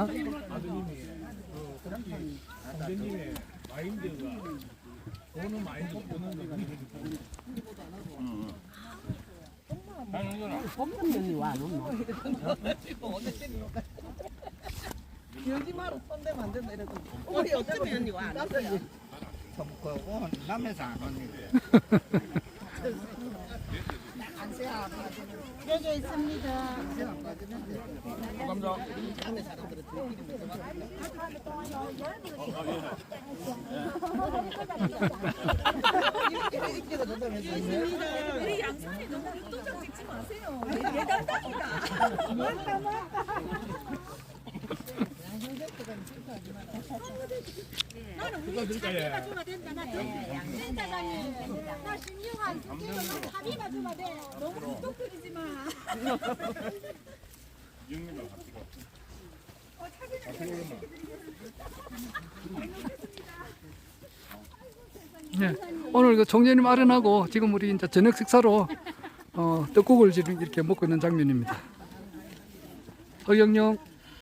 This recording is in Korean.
아드님이 그 특히 선생님의 마인드가 보는 마인드 보는 거 여기만 손대면 안 된다 이래도 우리 어쩌면 언니 왔어요 그거 남에서 안 오니까. 여기 있습니다. 인기가 좋다 면서 우리 양산이 너무 입도장 찍지 마세요. 예단답니다. 나는 우리 차비가 주면 된다. 나 양센터장님. 나 신용한 국회의원 차비가 주면 돼. 너무 똑똑 거리지 마. 네. 오늘 그 총재님 아련하고 지금 우리 이제 저녁 식사로 어, 떡국을 지금 이렇게 먹고 있는 장면입니다. 허경영